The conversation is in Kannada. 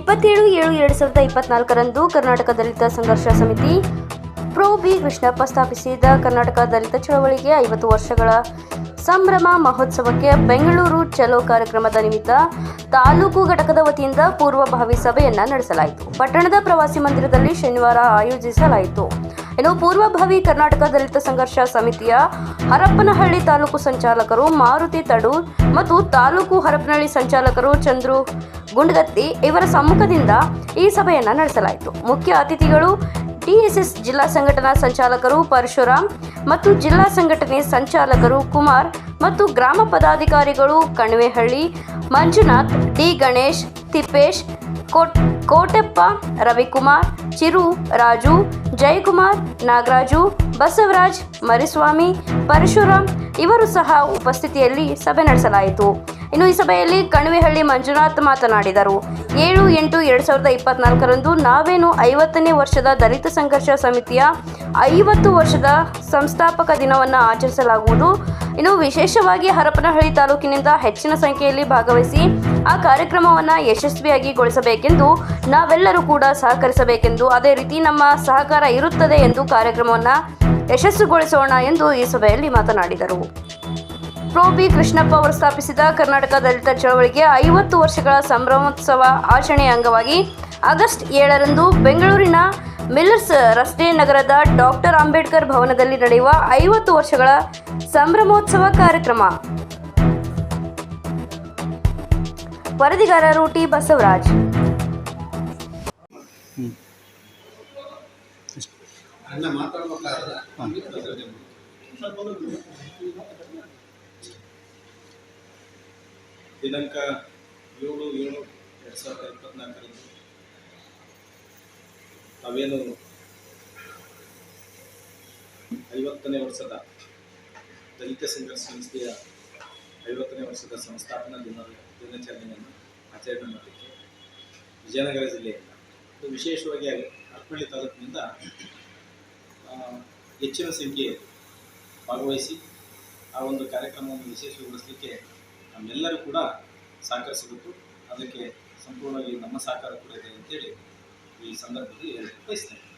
ಇಪ್ಪತ್ತೇಳು ಏಳು ಎರಡು ಸಾವಿರದ ಇಪ್ಪತ್ನಾಲ್ಕರಂದು ಕರ್ನಾಟಕ ದಲಿತ ಸಂಘರ್ಷ ಸಮಿತಿ ಪ್ರೊ ಬಿ ಕೃಷ್ಣಪ್ಪ ಸ್ಥಾಪಿಸಿದ ಕರ್ನಾಟಕ ದಲಿತ ಚಳವಳಿಗೆ ಐವತ್ತು ವರ್ಷಗಳ ಸಂಭ್ರಮ ಮಹೋತ್ಸವಕ್ಕೆ ಬೆಂಗಳೂರು ಚಲೋ ಕಾರ್ಯಕ್ರಮದ ನಿಮಿತ್ತ ತಾಲೂಕು ಘಟಕದ ವತಿಯಿಂದ ಪೂರ್ವಭಾವಿ ಸಭೆಯನ್ನ ನಡೆಸಲಾಯಿತು. ಪಟ್ಟಣದ ಪ್ರವಾಸಿ ಮಂದಿರದಲ್ಲಿ ಶನಿವಾರ ಆಯೋಜಿಸಲಾಯಿತು. ಇನ್ನು ಪೂರ್ವಭಾವಿ ಕರ್ನಾಟಕ ದಲಿತ ಸಂಘರ್ಷ ಸಮಿತಿಯ ಹರಪ್ಪನಹಳ್ಳಿ ತಾಲೂಕು ಸಂಚಾಲಕರು ಮಾರುತಿ ತಡೂರ್ ಮತ್ತು ತಾಲೂಕು ಹರಪನಹಳ್ಳಿ ಸಂಚಾಲಕರು ಚಂದ್ರು ಗುಂಡಗತ್ತಿ ಇವರ ಸಮ್ಮುಖದಿಂದ ಈ ಸಭೆಯನ್ನು ನಡೆಸಲಾಯಿತು. ಮುಖ್ಯ ಅತಿಥಿಗಳು ಟಿಎಸ್ಎಸ್ ಜಿಲ್ಲಾ ಸಂಘಟನಾ ಸಂಚಾಲಕರು ಪರಶುರಾಮ್ ಮತ್ತು ಜಿಲ್ಲಾ ಸಂಘಟನೆ ಸಂಚಾಲಕರು ಕುಮಾರ್ ಮತ್ತು ಗ್ರಾಮ ಪದಾಧಿಕಾರಿಗಳು ಕಣಿವೆಹಳ್ಳಿ, ಮಂಜುನಾಥ್, ಡಿ ಗಣೇಶ್, ತಿಪ್ಪೇಶ್, ಕೋಟ್ ಕೋಟೆಪ್ಪ, ರವಿಕುಮಾರ್, ಚಿರು, ರಾಜು, ಜಯಕುಮಾರ್, ನಾಗರಾಜು, ಬಸವರಾಜ್, ಮರಿಸ್ವಾಮಿ, ಪರಶುರಾಮ್ ಇವರು ಸಹ ಉಪಸ್ಥಿತಿಯಲ್ಲಿ ಸಭೆ ನಡೆಸಲಾಯಿತು. ಇನ್ನು ಈ ಸಭೆಯಲ್ಲಿ ಕಣಿವೆಹಳ್ಳಿ ಮಂಜುನಾಥ್ ಮಾತನಾಡಿದರು. ಏಳು ಎಂಟು ಎರಡು ಸಾವಿರದ ಇಪ್ಪತ್ನಾಲ್ಕರಂದು ನಾವೇನು ಐವತ್ತನೇ ವರ್ಷದ ದಲಿತ ಸಂಘರ್ಷ ಸಮಿತಿಯ ಐವತ್ತು ವರ್ಷದ ಸಂಸ್ಥಾಪಕ ದಿನವನ್ನು ಆಚರಿಸಲಾಗುವುದು. ಇನ್ನು ವಿಶೇಷವಾಗಿ ಹರಪನಹಳ್ಳಿ ತಾಲೂಕಿನಿಂದ ಹೆಚ್ಚಿನ ಸಂಖ್ಯೆಯಲ್ಲಿ ಭಾಗವಹಿಸಿ ಆ ಕಾರ್ಯಕ್ರಮವನ್ನು ಯಶಸ್ವಿಯಾಗಿ ಗೊಳಿಸಬೇಕೆಂದು ನಾವೆಲ್ಲರೂ ಕೂಡ ಸಹಕರಿಸಬೇಕೆಂದು ಅದೇ ರೀತಿ ನಮ್ಮ ಸಹಕಾರ ಇರುತ್ತದೆ ಎಂದು ಕಾರ್ಯಕ್ರಮವನ್ನು ಯಶಸ್ಸುಗೊಳಿಸೋಣ ಎಂದು ಈ ಸಭೆಯಲ್ಲಿ ಮಾತನಾಡಿದರು. ಪ್ರೊ ಬಿ ಕೃಷ್ಣಪ್ಪ ಅವರು ಸ್ಥಾಪಿಸಿದ ಕರ್ನಾಟಕ ದಲಿತ ಚಳವಳಿಗೆ ಐವತ್ತು ವರ್ಷಗಳ ಸಂಭ್ರಮೋತ್ಸವ ಆಚರಣೆಯ ಅಂಗವಾಗಿ ಆಗಸ್ಟ್ ಏಳರಂದು ಬೆಂಗಳೂರಿನ ಮಿಲ್ಲರ್ಸ್ ರಸ್ತೆ ನಗರದ ಡಾಕ್ಟರ್ ಅಂಬೇಡ್ಕರ್ ಭವನದಲ್ಲಿ ನಡೆಯುವ ಐವತ್ತು ವರ್ಷಗಳ ಸಂಭ್ರಮೋತ್ಸವ ಕಾರ್ಯಕ್ರಮ. ವರದಿಗಾರರು ಟಿ ಬಸವರಾಜ್. ದಿನಾಂಕ ಏಳು ಏಳು ಎರಡು ಸಾವಿರದ ಇಪ್ಪತ್ನಾಲ್ಕರಂದು. ನಾವೇನು ಐವತ್ತನೇ ವರ್ಷದ ದಲಿತ ಸಂಘರ್ಷ ಸಂಸ್ಥೆಯ ಐವತ್ತನೇ ವರ್ಷದ ಸಂಸ್ಥಾಪನಾ ದಿನ ದಿನಾಚರಣೆಯನ್ನು ಆಚರಣೆ ಮಾಡಲಿಕ್ಕೆ ವಿಜಯನಗರ ಜಿಲ್ಲೆಯಿಂದ. ವಿಶೇಷವಾಗಿ ಅರ್ಪಳ್ಳಿ ತಾಲೂಕಿನಿಂದ ಹೆಚ್ಚಿನ ಸಂಖ್ಯೆ ಭಾಗವಹಿಸಿ ಆ ಒಂದು ಕಾರ್ಯಕ್ರಮವನ್ನು ವಿಶೇಷಗೊಳಿಸಲಿಕ್ಕೆ ನಮ್ಮೆಲ್ಲರೂ ಕೂಡ ಸಹಕರಿಸಬೇಕು ಅದಕ್ಕೆ ಸಂಪೂರ್ಣವಾಗಿ ನಮ್ಮ ಸಹಕಾರ ಕೂಡ ಇದೆ ಅಂತೇಳಿ ఈ సందర్భంగా వహిస్తాయి